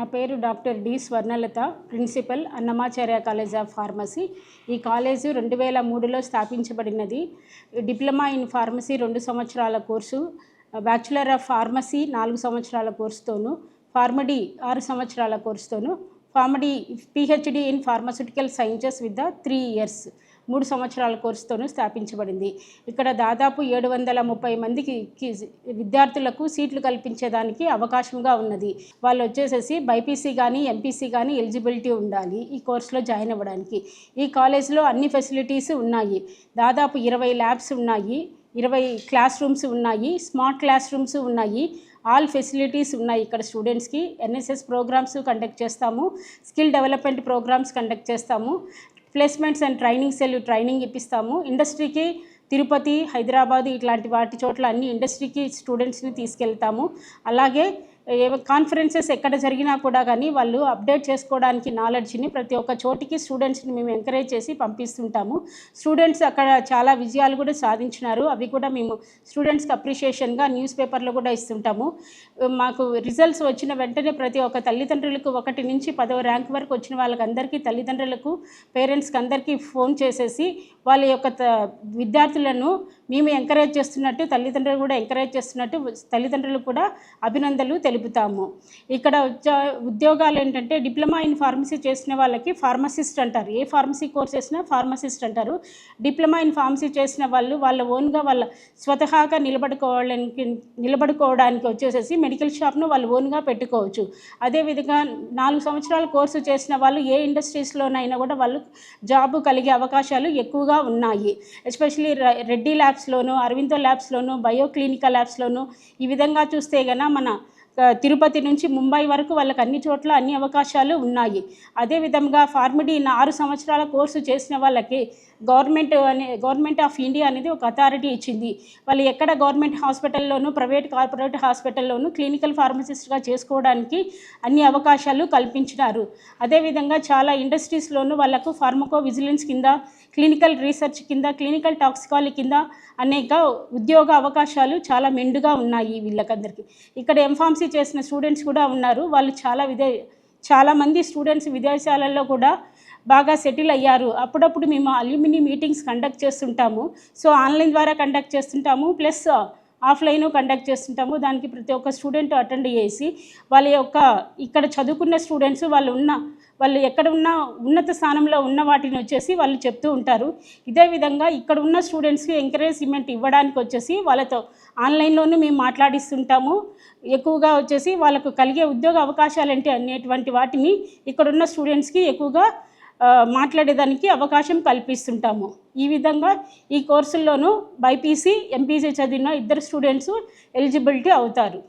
నా పేరు doctor D Swarnalatha principal Annamacharya college of pharmacy. ఈ కాలేజు రెండు వేల మూడులో స్థాపించబడినది. డిప్లొమా ఇన్ ఫార్మసీ రెండు సంవత్సరాల కోర్సు బ్యాచులర్ ఆఫ్ ఫార్మసీ నాలుగు సంవత్సరాల కోర్సుతోనూ ఫార్మడీ ఆరు సంవత్సరాల కోర్సుతోనూ PharmD PhD in pharmaceutical sciences with the three years. మూడు సంవత్సరాల కోర్సుతోనూ స్థాపించబడింది. ఇక్కడ దాదాపు ఏడు వందల ముప్పై మందికి విద్యార్థులకు సీట్లు కల్పించేదానికి అవకాశంగా ఉన్నది. వాళ్ళు వచ్చేసేసి బైపీసీ కానీ ఎంపీసీ కానీ ఎలిజిబిలిటీ ఉండాలి ఈ కోర్సులో జాయిన్ అవ్వడానికి. ఈ కాలేజ్లో అన్ని ఫెసిలిటీస్ ఉన్నాయి. దాదాపు ఇరవై ల్యాబ్స్ ఉన్నాయి. ఇరవై క్లాస్ రూమ్స్ ఉన్నాయి. స్మార్ట్ క్లాస్ రూమ్స్ ఉన్నాయి. ఆల్ ఫెసిలిటీస్ ఉన్నాయి ఇక్కడ స్టూడెంట్స్కి. ఎన్ఎస్ఎస్ ప్రోగ్రామ్స్ కండక్ట్ చేస్తాము. స్కిల్ డెవలప్మెంట్ ప్రోగ్రామ్స్ కండక్ట్ చేస్తాము. Placements and training cell training ఇప్పిస్తాము. ఇండస్ట్రీకి తిరుపతి హైదరాబాద్ ఇట్లాంటి వాటి చోట్ల అన్ని ఇండస్ట్రీకి స్టూడెంట్స్ని తీసుకెళ్తాము. అలాగే కాన్ఫరెన్సెస్ ఎక్కడ జరిగినా కూడా కానీ వాళ్ళు అప్డేట్ చేసుకోవడానికి నాలెడ్జ్ని ప్రతి ఒక్క చోటికి స్టూడెంట్స్ని మేము ఎంకరేజ్ చేసి పంపిస్తుంటాము. స్టూడెంట్స్ అక్కడ చాలా విజయాలు కూడా సాధించినారు. అవి కూడా మేము స్టూడెంట్స్కి అప్రిషియేషన్గా న్యూస్ పేపర్లో కూడా ఇస్తుంటాము. మాకు రిజల్ట్స్ వచ్చిన వెంటనే ప్రతి ఒక్క తల్లిదండ్రులకు ఒకటి నుంచి పదవ ర్యాంక్ వరకు వచ్చిన వాళ్ళకందరికీ తల్లిదండ్రులకు పేరెంట్స్కి అందరికీ ఫోన్ చేసేసి వాళ్ళ యొక్క త- విద్యార్థులను మేము ఎంకరేజ్ చేస్తున్నట్టు తల్లిదండ్రులు కూడా ఎంకరేజ్ చేస్తున్నట్టు తల్లిదండ్రులు కూడా అభినందనలు తెలుపుతాము. ఇక్కడ ఉద్యోగాలు ఏంటంటే డిప్లొమా ఇన్ ఫార్మసీ చేసిన వాళ్ళకి ఫార్మసిస్ట్ అంటారు. ఏ ఫార్మసీ కోర్స్ చేసినా ఫార్మసిస్ట్ అంటారు. డిప్లొమా ఇన్ ఫార్మసీ చేసిన వాళ్ళు వాళ్ళ ఓన్గా వాళ్ళ స్వతహాగా నిలబడుకోవడానికి నిలబడుకోవడానికి వచ్చేసేసి మెడికల్ షాప్ను వాళ్ళు ఓన్గా పెట్టుకోవచ్చు. అదేవిధంగా నాలుగు సంవత్సరాల కోర్సు చేసిన వాళ్ళు ఏ ఇండస్ట్రీస్లోనైనా కూడా వాళ్ళు జాబ్ కలిగే అవకాశాలు ఎక్కువగా ఉన్నాయి. ఎస్పెషలీ రెడ్డి ల్యాబ్స్లోను అరవిందో ల్యాబ్స్లోను బయో క్లినికల్ ల్యాబ్స్లోను ఈ విధంగా చూస్తే గన మన తిరుపతి నుంచి ముంబై వరకు వాళ్ళకి అన్ని చోట్ల అన్ని అవకాశాలు ఉన్నాయి. అదేవిధంగా ఫార్మడీ ఆరు సంవత్సరాల కోర్సు చేసిన వాళ్ళకి గవర్నమెంట్ అనే గవర్నమెంట్ ఆఫ్ ఇండియా అనేది ఒక అథారిటీ ఇచ్చింది. వాళ్ళు ఎక్కడ గవర్నమెంట్ హాస్పిటల్లోనూ ప్రైవేట్ కార్పొరేట్ హాస్పిటల్లోనూ క్లినికల్ ఫార్మసిస్ట్గా చేసుకోవడానికి అన్ని అవకాశాలు కల్పించినారు. అదేవిధంగా చాలా ఇండస్ట్రీస్లోనూ వాళ్ళకు ఫార్మకో విజిలెన్స్ కింద క్లినికల్ రీసెర్చ్ కింద క్లినికల్ టాక్సికాలజీ కింద అనేక ఉద్యోగ అవకాశాలు చాలా మెండుగా ఉన్నాయి వీళ్ళకందరికీ. ఇక్కడ ఎంఫార్మసీ చేసిన స్టూడెంట్స్ కూడా ఉన్నారు. వాళ్ళు చాలా విదే చాలామంది స్టూడెంట్స్ విదేశాలలో కూడా బాగా సెటిల్ అయ్యారు. అప్పుడప్పుడు మేము అల్యూమిని మీటింగ్స్ కండక్ట్ చేస్తుంటాము. సో ఆన్లైన్ ద్వారా కండక్ట్ చేస్తుంటాము. ప్లస్ ఆఫ్లైన్ కండక్ట్ చేస్తుంటాము. దానికి ప్రతి ఒక్క స్టూడెంట్ అటెండ్ చేసి వాళ్ళ యొక్క ఇక్కడ చదువుకున్న స్టూడెంట్స్ వాళ్ళు ఉన్న వాళ్ళు ఎక్కడ ఉన్న ఉన్నత స్థానంలో ఉన్న వాటిని వచ్చేసి వాళ్ళు చెప్తూ ఉంటారు. ఇదే విధంగా ఇక్కడ ఉన్న స్టూడెంట్స్కి ఎంకరేజ్మెంట్ ఇవ్వడానికి వచ్చేసి వాళ్ళతో ఆన్లైన్లోనూ మేము మాట్లాడిస్తుంటాము. ఎక్కువగా వచ్చేసి వాళ్ళకు కలిగే ఉద్యోగ అవకాశాలు ఏంటి అనేటువంటి వాటిని ఇక్కడ ఉన్న స్టూడెంట్స్కి ఎక్కువగా మాట్లాడేదానికి అవకాశం కల్పిస్తుంటాము. ఈ విధంగా ఈ కోర్సుల్లోనూ బైపీసీ ఎంపీసీ చదివిన ఇద్దరు స్టూడెంట్స్ ఎలిజిబిలిటీ అవుతారు.